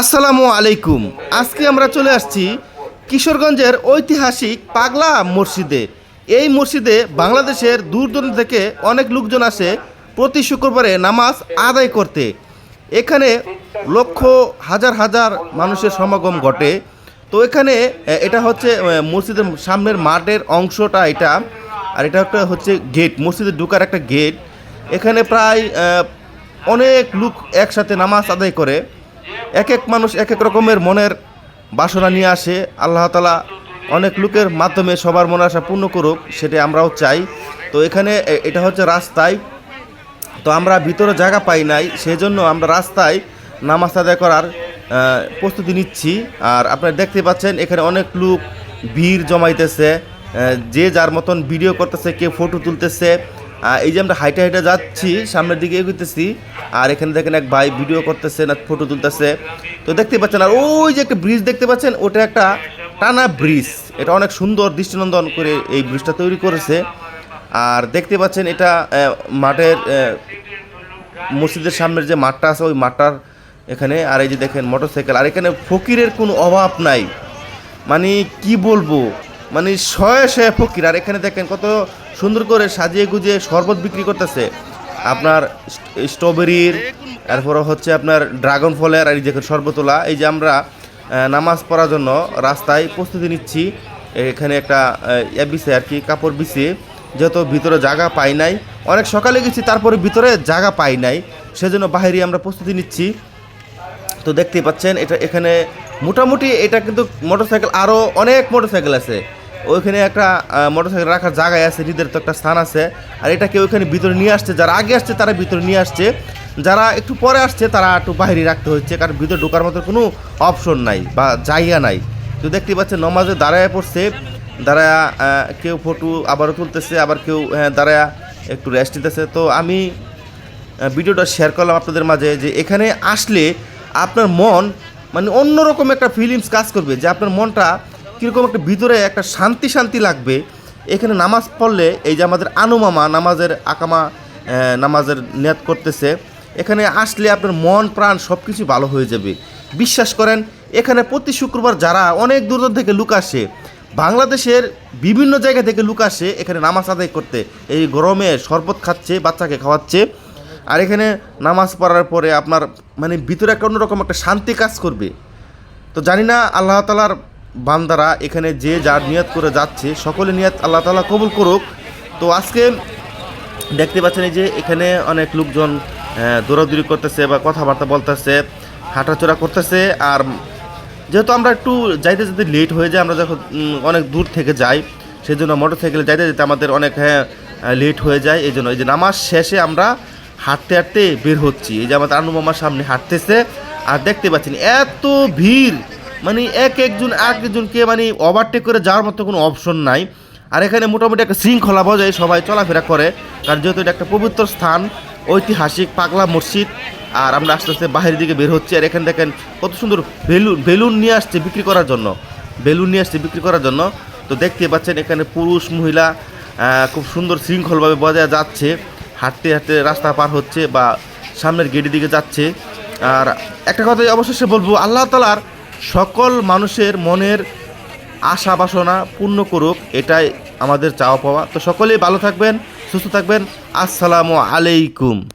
আসসালামু আলাইকুম। আজকে আমরা চলে আসছি কিশোরগঞ্জের ঐতিহাসিক পাগলা মসজিদে। এই মসজিদে বাংলাদেশের দূর দূরান্ত থেকে অনেক লোকজন আসে প্রতি শুক্রবারে নামাজ আদায় করতে। এখানে লক্ষ হাজার হাজার মানুষের সমাগম ঘটে। তো এখানে এটা হচ্ছে মসজিদের সামনের মাঠের অংশটা এটা। আর এটা একটা হচ্ছে গেট, মসজিদে ঢুকার একটা গেট। এখানে প্রায় অনেক লোক একসাথে নামাজ আদায় করে এক এক মানুষ এক এক রকমের মনের বাসনা নিয়ে আসে। আল্লাহ তালা অনেক লোকের মাধ্যমে সবার মনে আশা পূর্ণ করুক সেটা আমরাও চাই। তো এখানে এটা হচ্ছে রাস্তায়। তো আমরা ভিতরে জায়গা পাই নাই, সেজন্য আমরা রাস্তায় নামাজ আদায় করার প্রস্তুতি নিচ্ছি। আর আপনারা দেখতে পাচ্ছেন, এখানে অনেক লোক ভিড় জমাইতেছে। যে যার মতন ভিডিও করতেছে, কেউ ফটো তুলতেছে। এই যে আমরা হাইটে হাইটে যাচ্ছি, সামনের দিকে এগোতেছি আর এখানে দেখেন এক ভাই ভিডিও করতেছে না ফটো তুলতেছে। তো দেখতে পাচ্ছেন, আর ওই যে একটা ব্রিজ দেখতে পাচ্ছেন, ওটা একটা টানা ব্রিজ এটা অনেক সুন্দর দৃষ্টিনন্দন করে এই ব্রিজটা তৈরি করেছে। আর দেখতে পাচ্ছেন, এটা মাঠের মসজিদের সামনের যে মাঠটা আছে, ওই মাঠটার এখানে, আর এই যে দেখেন মোটরসাইকেল আর এখানে ফকিরের কোনো অভাব নাই। মানে কি বলব? মানে শয়ে শয়ে ফকির। আর এখানে দেখেন কত সুন্দর করে সাজিয়ে গুজিয়ে শরবত বিক্রি করতেছে। আপনার স্ট্রবেরির তারপরে হচ্ছে আপনার ড্রাগন ফলের আর এই দেখেন শরবতলা, এই যে আমরা নামাজ পড়ার জন্য রাস্তায় প্রস্তুতি নিচ্ছি। এখানে একটা ইয়ে বিছে আর কি, কাপড় বিছিয়ে যেহেতু ভিতরে জায়গা পাই নাই। অনেক সকালে গেছি, তারপরে ভিতরে জায়গা পাই নাই। সেজন্য বাহিরে আমরা প্রস্তুতি নিচ্ছি। তো দেখতেই পাচ্ছেন, এটা এখানে মোটামুটি এটা কিন্তু মোটরসাইকেল আরও অনেক মোটরসাইকেল আছে। ওইখানে একটা মোটরসাইকেল রাখার জায়গায় আছে, হৃদের তো একটা স্থান আছে। আর এটাকে ওইখানে ভিতরে নিয়ে আসছে, যারা আগে আসছে তারা ভিতরে নিয়ে আসছে। যারা একটু পরে আসছে তারা একটু বাইরে রাখতে হচ্ছে, কারণ ভিতরে ঢোকার মতো কোনো অপশন নাই বা জায়গা নাই। তো দেখতে পাচ্ছেন, নমাজে দাঁড়ায় পড়ছে, দাঁড়ায় কেউ ফটো আবারও তুলতেছে, আবার কেউ হ্যাঁ দাঁড়ায় একটু রেস্ট নিতেছে। তো আমি ভিডিওটা শেয়ার করলাম আপনাদের মাঝে যে এখানে আসলে আপনার মন মানে অন্যরকম একটা ফিলিংস কাজ করবে, যে আপনার মনটা কীরকম একটা ভিতরে একটা শান্তি শান্তি লাগবে। এখানে নামাজ পড়লে এই যে আমাদের আনুমামা নামাজের আকামা নামাজের নিয়াত করতেছে, এখানে আসলে আপনার মন, প্রাণ সব কিছু ভালো হয়ে যাবে। বিশ্বাস করেন, এখানে প্রতি শুক্রবার যারা অনেক দূর দূর থেকে লুক আসে, বাংলাদেশের বিভিন্ন জায়গা থেকে লুক আসে এখানে নামাজ আদায় করতে। এই গরমে শরবত খাচ্ছে, বাচ্চাকে খাওয়াচ্ছে। আর এখানে নামাজ পড়ার পরে আপনার মানে ভিতরে একটা অন্যরকম একটা শান্তি কাজ করবে। তো জানি না, আল্লাহ তালার বান্দারা এখানে যে যার নিয়াত করে যাচ্ছে, সকলে নিয়ত আল্লাহ তালা কবুল করুক। তো আজকে দেখতে পাচ্ছেন এই যে এখানে অনেক লোকজন দৌড়াদৌড়ি করতেছে বা কথাবার্তা বলতেছে হাঁটাচড়া করতেছে, আর যেহেতু আমরা একটু যাইতে যেতে লেট হয়ে যায়, আমরা যখন অনেক দূর থেকে যাই সেই জন্য মোটর সাইকেলে যাইতে যেতে আমাদের অনেক হ্যাঁ লেট হয়ে যায় এই জন্য এই যে নামাজ শেষে আমরা হাঁটতে হাঁটতে বের হচ্ছি। এই যে আমাদের আনু মামার সামনে হাঁটতেছে, আর দেখতে পাচ্ছেন এত ভিড়। মানে এক একজন এক একজনকে মানে ওভারটেক করে যাওয়ার মতো কোনো অপশন নাই। আর এখানে মোটামুটি একটা শৃঙ্খলা বজায় সবাই চলাফেরা করে, কারণ যেহেতু এটা একটা পবিত্র স্থান, ঐতিহাসিক পাগলা মসজিদ, আর আমরা আস্তে আস্তে বাহিরের দিকে বের হচ্ছি। আর এখানে দেখেন কত সুন্দর বেলুন বেলুন নিয়ে আসছে বিক্রি করার জন্য, বেলুন নিয়ে আসছে বিক্রি করার জন্য। তো দেখতে পাচ্ছেন এখানে পুরুষ, মহিলা খুব সুন্দর শৃঙ্খলভাবে বজায় যাচ্ছে, হাঁটতে হাঁটতে রাস্তা পার হচ্ছে বা সামনের গেটের দিকে যাচ্ছে। আর একটা কথাই অবশেষে বলব, আল্লাহ তালার সকল মানুষের মনের আশা বাসনা পূর্ণ করুক, এটাই আমাদের চাওয়া পাওয়া। তো সকলেই ভালো থাকবেন, সুস্থ থাকবেন। আসসালামু আলাইকুম।